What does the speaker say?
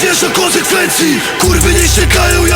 Będziesz o konsekwencji. Kurwy nie ściekają